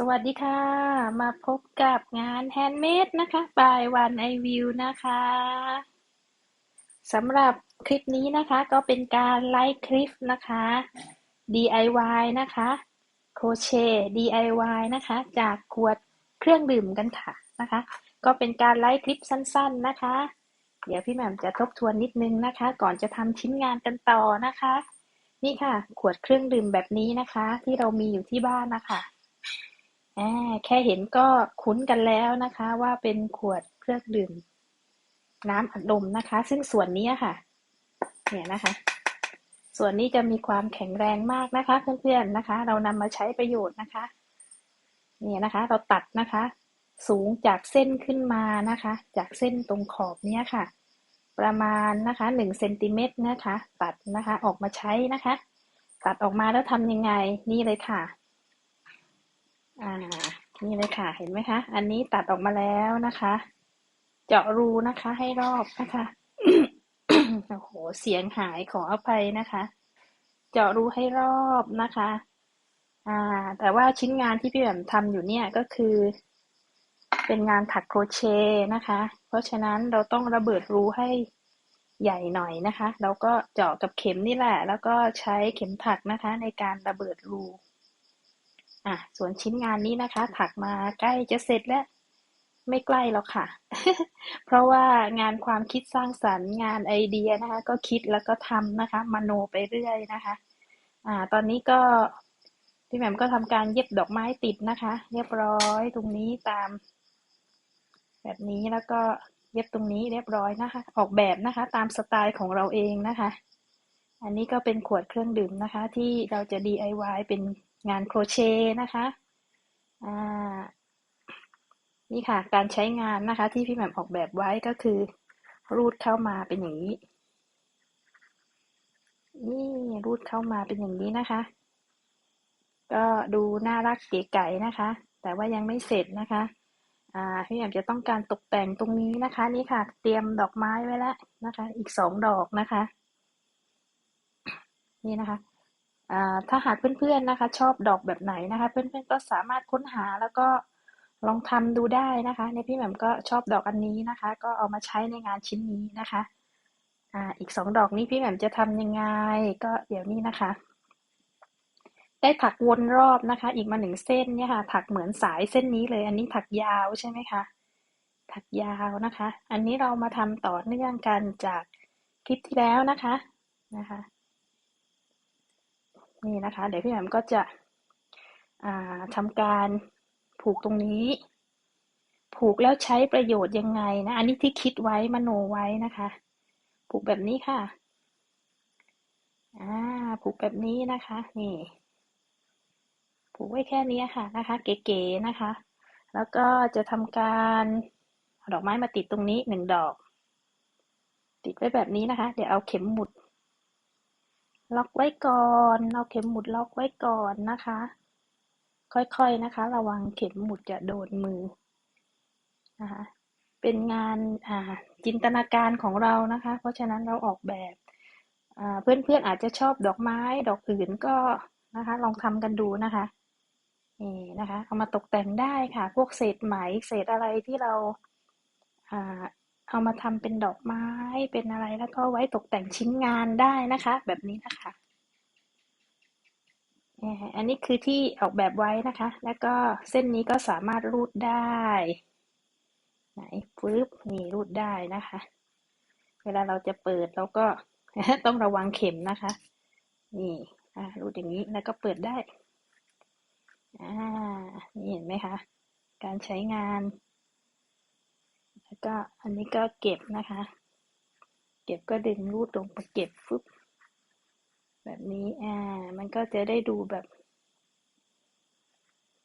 สวัสดีค่ะ มาพบกับงานแฮนด์เมดนะคะ by One I View นะคะสำหรับคลิปนี้นะคะก็เป็นการไลฟ์คลิปนะคะ DIY นะคะโคเช DIY นะคะ จากขวดเครื่องดื่มกันค่ะนะคะ ก็เป็นการไลฟ์คลิปสั้นๆนะคะ เดี๋ยวพี่แหม่มจะทบทวนนิดนึงนะคะ ก่อนจะทำชิ้นงานกันต่อนะคะ นี่ค่ะ ขวดเครื่องดื่มแบบนี้นะคะ ที่เรามีอยู่ที่บ้านนะคะ อา แค่เห็นก็คุ้นกันแล้วนะคะว่า เป็นขวดเครื่องดื่มน้ำอัดลมนะคะ ซึ่งส่วนนี้ค่ะ เนี่ยนะคะ ส่วนนี้จะมีความแข็งแรงมากนะคะ เพื่อนๆนะคะ เรานำมาใช้ประโยชน์นะคะ เนี่ยนะคะ เราตัดนะคะ สูงจากเส้นขึ้นมานะคะ จากเส้นตรงขอบเนี้ยค่ะ ประมาณนะคะหนึ่งเซนติเมตรนะคะ ตัดนะคะออกมาใช้นะคะ ตัดออกมาแล้วทำยังไงนี่เลยค่ะ อ่า นี่เลยค่ะ เห็นไหมคะ อันนี้ตัดออกมาแล้วนะคะ เจาะรูนะคะให้รอบนะคะ โอ้โห เสียงหายขออภัยนะคะ เจาะรูให้รอบนะคะ อ่า แต่ว่าชิ้นงานที่พี่แหม่มทำอยู่เนี่ยก็คือ เป็นงานถักโครเชต์นะคะ เพราะฉะนั้นเราต้องระเบิดรูให้ใหญ่หน่อยนะคะแล้วก็เจาะกับเข็มนี่แหละ แล้วก็ใช้เข็มถักนะคะ ในการระเบิดรู อะส่วนชิ้นงานนี้นะคะ ถักมาใกล้จะเสร็จแล้ว ไม่ใกล้หรอกค่ะ เพราะว่างานความคิดสร้างสรรค์งานไอเดียนะคะ ก็คิดแล้วก็ทำนะคะมโนไปเรื่อยนะคะ อ่า ตอนนี้ก็พี่แหม่มก็ทำการเย็บดอกไม้ติดนะคะ เรียบร้อยตรงนี้ตาม แบบนี้แล้วก็เย็บตรงนี้เรียบร้อยนะคะ ออกแบบนะคะ ตามสไตล์ของเราเองนะคะ อันนี้ก็เป็นขวดเครื่องดื่มนะคะ ที่เราจะ DIY เป็น งานโครเชต์นะคะอ่านี่ค่ะ การใช้งานนะคะ ที่พี่แหม่มออกแบบไว้ก็คือ รูดเข้ามาเป็นอย่างนี้ นี่รูดเข้ามาเป็นอย่างนี้นะคะ ก็ดูน่ารักเก๋ไก๋นะคะ แต่ว่ายังไม่เสร็จนะคะอ่าพี่แหม่มจะต้องการตกแต่งตรงนี้นะคะ นี่ค่ะ เตรียมดอกไม้ไว้แล้วนะคะ อีกสองดอกนะคะ นี่นะคะ อ่าถ้าหากเพื่อนๆนะคะ ชอบดอกแบบไหนนะคะ เพื่อนๆก็สามารถค้นหาแล้วก็ลองทำดูได้นะคะในพี่แหม่มก็ชอบดอกอันนี้นะคะ ก็เอามาใช้ในงานชิ้นนี้นะคะอ่าอีกสองดอกนี้พี่แหม่มจะทำยังไงก็เดี๋ยวนี้นะคะ ได้ถักวนรอบนะคะ อีกมาหนึ่งเส้นเนี่ยค่ะ ถักเหมือนสายเส้นนี้เลย อันนี้ถักยาวใช่ไหมคะถักยาวนะคะ อันนี้เรามาทำต่อเนื่องกันจากคลิปที่แล้วนะคะนะคะ นี่นะคะ เดี๋ยวพี่แหม่มก็จะอ่าทำการผูกตรงนี้ ผูกแล้วใช้ประโยชน์ยังไงนะ อันนี้ที่คิดไว้มโนไว้นะคะ ผูกแบบนี้ค่ะอ่าผูกแบบนี้นะคะ นี่ ผูกไว้แค่นี้ค่ะนะคะ เก๋ๆนะคะ แล้วก็จะทำการดอกไม้มาติดตรงนี้หนึ่งดอก ติดไว้แบบนี้นะคะ เดี๋ยวเอาเข็มหมุด ล็อกไว้ก่อนเอาเข็มหมุดล็อกไว้ก่อนนะคะ ค่อยๆนะคะ ระวังเข็มหมุดจะโดนมือนะคะเป็นงานจินตนาการของเรานะคะ เพราะฉะนั้นเราออกแบบเพื่อนๆอาจจะชอบดอกไม้ดอกอื่นก็นะคะ ลองทำกันดูนะคะนี่นะคะ เอามาตกแต่งได้ค่ะ พวกเศษไหมเศษอะไรที่เรา เอามาทำเป็นดอกไม้เป็นอะไรแล้วก็ไว้ตกแต่งชิ้นงานได้นะคะ แบบนี้นะคะอันนี้คือที่ออกแบบไว้นะคะ แล้วก็เส้นนี้ก็สามารถรูดได้ ไหนปึ๊บนี่รูดได้นะคะ เวลาเราจะเปิดเราก็ต้องระวังเข็มนะคะ นี่รูดอย่างนี้แล้วก็เปิดได้อ่านี่เห็นไหมคะ การใช้งาน แล้วก็อันนี้ก็เก็บนะคะ เก็บก็ดึงรูดลงไปเก็บฟึบแบบนี้อ่ามันก็จะได้ดูแบบ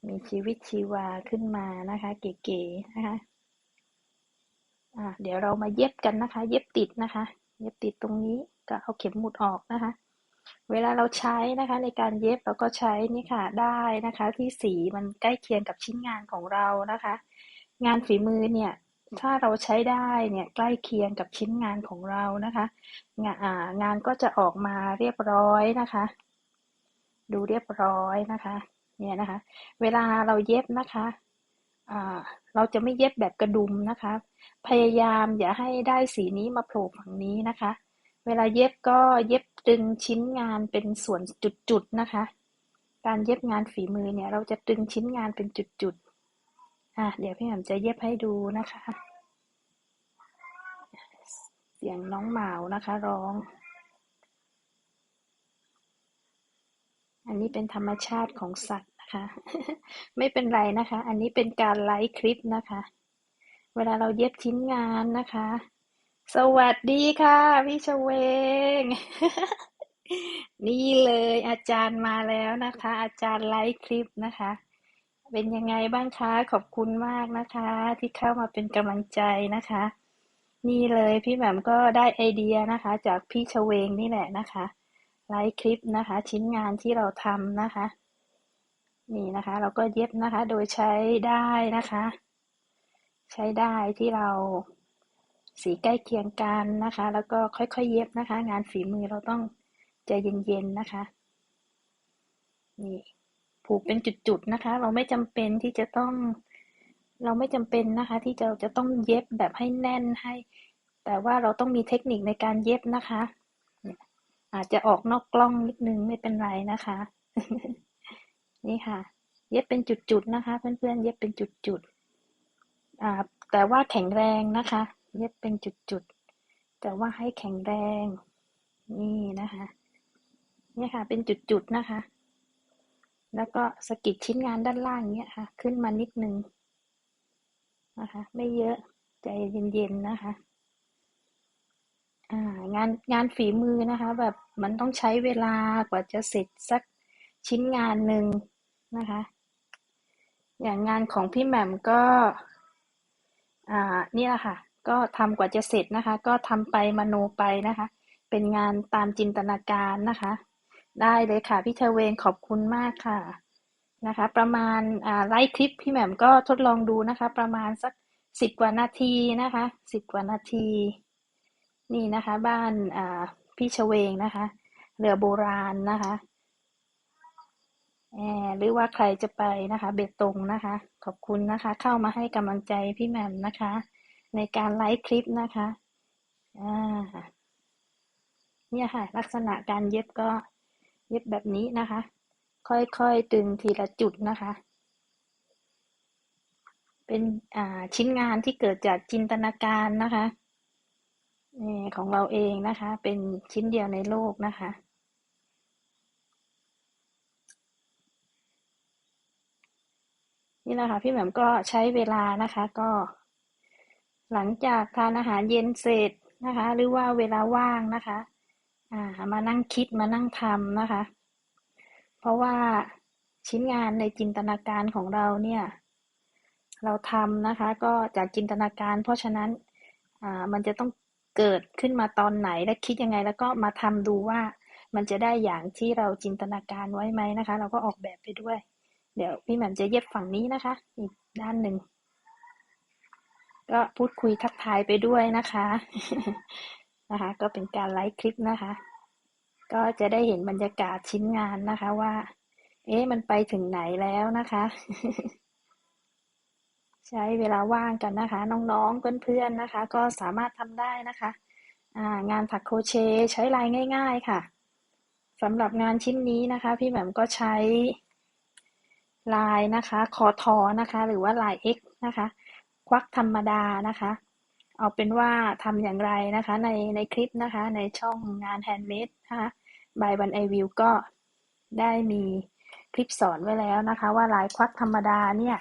มีชีวิตชีวาขึ้นมานะคะ เก๋ๆนะคะอ่าเดี๋ยวเรามาเย็บกันนะคะ เย็บติดนะคะ เย็บติดตรงนี้ก็เอาเข็มหมุดออกนะคะ เวลาเราใช้นะคะ ในการเย็บเราก็ใช้นี่ค่ะได้นะคะ ที่สีมันใกล้เคียงกับชิ้นงานของเรานะคะ งานฝีมือเนี่ย ถ้าเราใช้ได้เนี่ยใกล้เคียงกับชิ้นงานของเรานะคะ งานงานก็จะออกมาเรียบร้อยนะคะ ดูเรียบร้อยนะคะเนี่ยนะคะ เวลาเราเย็บนะคะเราจะไม่เย็บแบบกระดุมนะคะ พยายามอย่าให้ได้สีนี้มาโผล่ฝั่งนี้นะคะ เวลาเย็บก็เย็บดึงชิ้นงานเป็นส่วนจุดๆนะคะ การเย็บงานฝีมือเนี่ยเราจะดึงชิ้นงานเป็นจุดๆ อะเดี๋ยวพี่แหม่มจะเย็บให้ดูนะคะ เสียงน้องหมานะคะร้อง อันนี้เป็นธรรมชาติของสัตว์นะคะ ไม่เป็นไรนะคะ อันนี้เป็นการไลฟ์คลิปนะคะ เวลาเราเย็บชิ้นงานนะคะ สวัสดีค่ะพี่ชเวงนี่เลยอาจารย์มาแล้วนะคะ อาจารย์ไลฟ์คลิปนะคะ เป็นยังไงบ้างคะ ขอบคุณมากนะคะ ที่เข้ามาเป็นกำลังใจนะคะ นี่เลยพี่แหม่มก็ได้ไอเดียนะคะ จากพี่ชเวงนี่แหละนะคะไลฟ์คลิปนะคะ ชิ้นงานที่เราทำนะคะ นี่นะคะ เราก็เย็บนะคะ โดยใช้ได้นะคะ ใช้ได้ที่เราสีใกล้เคียงกันนะคะ แล้วก็ค่อยๆเย็บนะคะ งานฝีมือเราต้องใจเย็นๆนะคะ นี่ ผูกเป็นจุดๆนะคะ เราไม่จำเป็นที่จะต้อง เราไม่จำเป็นนะคะ ที่จะจะต้องเย็บแบบให้แน่นให้ แต่ว่าเราต้องมีเทคนิคในการเย็บนะคะ อาจจะออกนอกกล้องนิดนึงไม่เป็นไรนะคะ นี่ค่ะ เย็บเป็นจุดๆนะคะ เพื่อนๆเย็บเป็นจุดๆอ่าแต่ว่าแข็งแรงนะคะ เย็บเป็นจุดๆแต่ว่าให้แข็งแรง นี่นะคะนี่ค่ะ เป็นจุดๆนะคะ แล้วก็สกิดชิ้นงานด้านล่างเนี้ยค่ะ ขึ้นมานิดนึงนะคะ ไม่เยอะใจเย็นๆนะคะอ่างานงานฝีมือนะคะ แบบมันต้องใช้เวลากว่าจะเสร็จสักชิ้นงานหนึ่งนะคะ อย่างงานของพี่แหม่มก็อ่านี่แหละค่ะ ก็ทำกว่าจะเสร็จนะคะ ก็ทำไปมโนไปนะคะ เป็นงานตามจินตนาการนะคะ ได้เลยค่ะ พี่เชเวงขอบคุณมากค่ะ นะคะ ประมาณอ่าไลฟ์คลิปพี่แหม่มก็ทดลองดูนะคะ ประมาณสักสิบกว่านาทีนะคะสิบกว่านาที นี่นะคะ บ้านอ่าพี่เชเวงนะคะ เรือโบราณนะคะแหรือว่าใครจะไปนะคะ เบตงนะคะ ขอบคุณนะคะ เข้ามาให้กำลังใจพี่แหม่มนะคะ ในการไลฟ์คลิปนะคะอ่าเนี่ยค่ะ ลักษณะการเย็บก็ เย็บแบบนี้นะคะ ค่อยๆ ตึงทีละจุดนะคะ เป็นชิ้นงานที่เกิดจากจินตนาการนะคะของเราเองนะคะ เป็นชิ้นเดียวในโลกนะคะนี่แหละค่ะพี่แหม่มก็ใช้เวลานะคะก็ หลังจากทานอาหารเย็นเสร็จนะคะ หรือว่าเวลาว่างนะคะ อ่ามานั่งคิดมานั่งทำนะคะ เพราะว่าชิ้นงานในจินตนาการของเราเนี่ย เราทำนะคะ ก็จากจินตนาการ เพราะฉะนั้นอ่ามันจะต้องเกิดขึ้นมาตอนไหนและคิดยังไง แล้วก็มาทำดูว่ามันจะได้อย่างที่เราจินตนาการไว้ไหมนะคะ เราก็ออกแบบไปด้วย เดี๋ยวพี่แหม่มจะเย็บฝั่งนี้นะคะ อีกด้านหนึ่งก็พูดคุยทักทายไปด้วยนะคะ นะคะ ก็เป็นการไลฟ์คลิปนะคะ ก็จะได้เห็นบรรยากาศชิ้นงานนะคะว่า เอ๊ะมันไปถึงไหนแล้วนะคะ ใช้เวลาว่างกันนะคะ น้องๆเพื่อนๆนะคะ ก็สามารถทำได้นะคะ งานถักโคเชใช้ลายง่าย ๆค่ะสำหรับงานชิ้นนี้นะคะ พี่แหม่มก็ใช้ลายนะคะ คอทอนะคะ หรือว่าลาย X นะคะ ควักธรรมดานะคะ เอาเป็นว่าทำอย่างไรนะคะในในคลิปนะคะในช่องงานแฮนด์เมดนะคะ by one i view ก็ได้มีคลิปสอนไว้แล้วนะคะ ว่าลายควักธรรมดาเนี่ย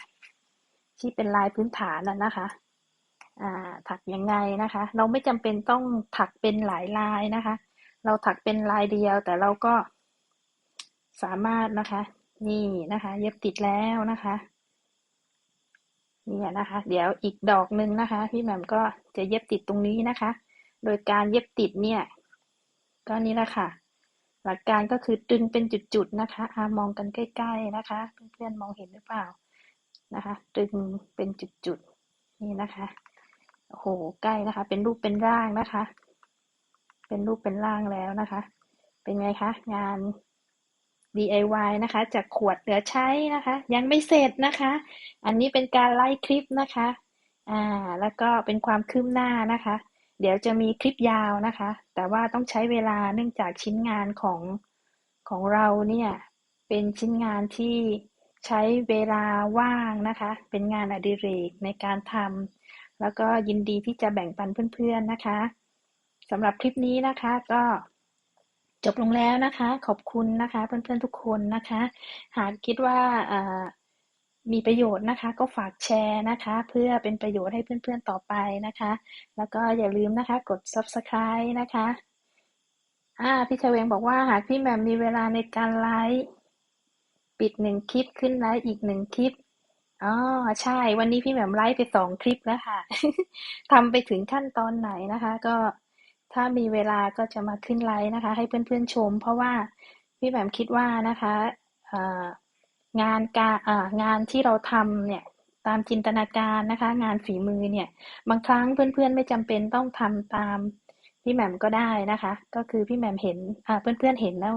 ที่เป็นลายพื้นฐานนะคะถักยังไงนะคะ เราไม่จำเป็นต้องถักเป็นหลายลายนะคะ เราถักเป็นลายเดียวแต่เราก็สามารถนะคะ นี่นะคะ เย็บติดแล้วนะคะ นี่นะคะ เดี๋ยวอีกดอกหนึ่งนะคะ พี่แหม่มก็จะเย็บติดตรงนี้นะคะ โดยการเย็บติดเนี่ย ก็นี่แหละค่ะ หลักการก็คือตึงเป็นจุดๆนะคะอามองกันใกล้ๆนะคะ เพื่อนๆมองเห็นหรือเปล่านะคะตึงเป็นจุดๆนี่นะคะโอ้โหใกล้นะคะ เป็นรูปเป็นร่างนะคะ เป็นรูปเป็นร่างแล้วนะคะ เป็นไงคะงาน DIY นะคะ จากขวดเหลือใช้นะคะ ยังไม่เสร็จนะคะ อันนี้เป็นการไล่คลิปนะคะอ่าแล้วก็เป็นความคืบหน้านะคะ เดี๋ยวจะมีคลิปยาวนะคะ แต่ว่าต้องใช้เวลาเนื่องจากชิ้นงานของของเราเนี่ยเป็นชิ้นงานที่ใช้เวลาว่างนะคะ เป็นงานอดิเรกในการทำแล้วก็ยินดีที่จะแบ่งปันเพื่อนๆนะคะสำหรับคลิปนี้นะคะก็ จบลงแล้วนะคะ ขอบคุณนะคะ เพื่อนๆทุกคนนะคะ หากคิดว่ามีประโยชน์นะคะ ก็ฝากแชร์นะคะ เพื่อเป็นประโยชน์ให้เพื่อนๆต่อไปนะคะ แล้วก็อย่าลืมนะคะ กด subscribe นะคะอ่าพี่ชเวงบอกว่าหากพี่แหม่มมีเวลาในการไลฟ์ปิดหนึ่งคลิปขึ้นไลฟ์อีกหนึ่งคลิปอ๋อใช่ วันนี้พี่แหม่มไลฟ์ไปสองคลิปแล้วค่ะทำไปถึงขั้นตอนไหนนะคะ ก็ ถ้ามีเวลาก็จะมาขึ้นไลฟ์นะคะ ให้เพื่อนๆชม เพราะว่าพี่แหม่มคิดว่านะคะงานการงานที่เราทำเนี่ยตามจินตนาการนะคะ งานฝีมือเนี่ย บางครั้งเพื่อนๆไม่จำเป็นต้องทำตามพี่แหม่มก็ได้นะคะ ก็คือพี่แหม่มเห็นเพื่อนๆเห็นแล้ว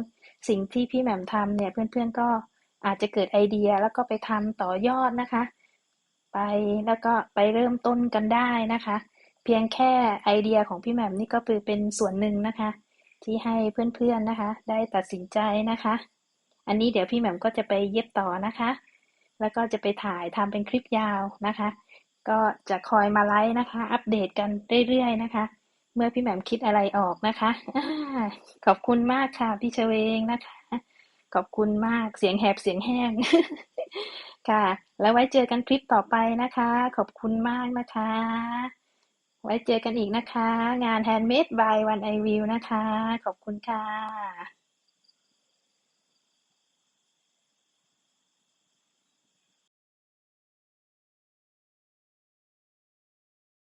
สิ่งที่พี่แหม่มทำเนี่ยเพื่อนๆก็อาจจะเกิดไอเดียแล้วก็ไปทำต่อยอดนะคะ ไปแล้วก็ไปเริ่มต้นกันได้นะคะ เพียงแค่ไอเดียของพี่แหม่มนี่ก็คือเป็นส่วนหนึ่งนะคะ ที่ให้เพื่อนๆนะคะ ได้ตัดสินใจนะคะ อันนี้เดี๋ยวพี่แหม่มก็จะไปเย็บต่อนะคะ แล้วก็จะไปถ่ายทำเป็นคลิปยาวนะคะ ก็จะคอยมาไลฟ์นะคะ อัปเดตกันเรื่อยๆนะคะ เมื่อพี่แหม่มคิดอะไรออกนะคะขอบคุณมากค่ะพี่เชเวงนะคะ ขอบคุณมากเสียงแหบเสียงแห้งค่ะ แล้วไว้เจอกันคลิปต่อไปนะคะ ขอบคุณมากนะคะ ไว้เจอกันอีกนะคะ งาน Handmade by One I Will นะคะ ขอบคุณค่ะ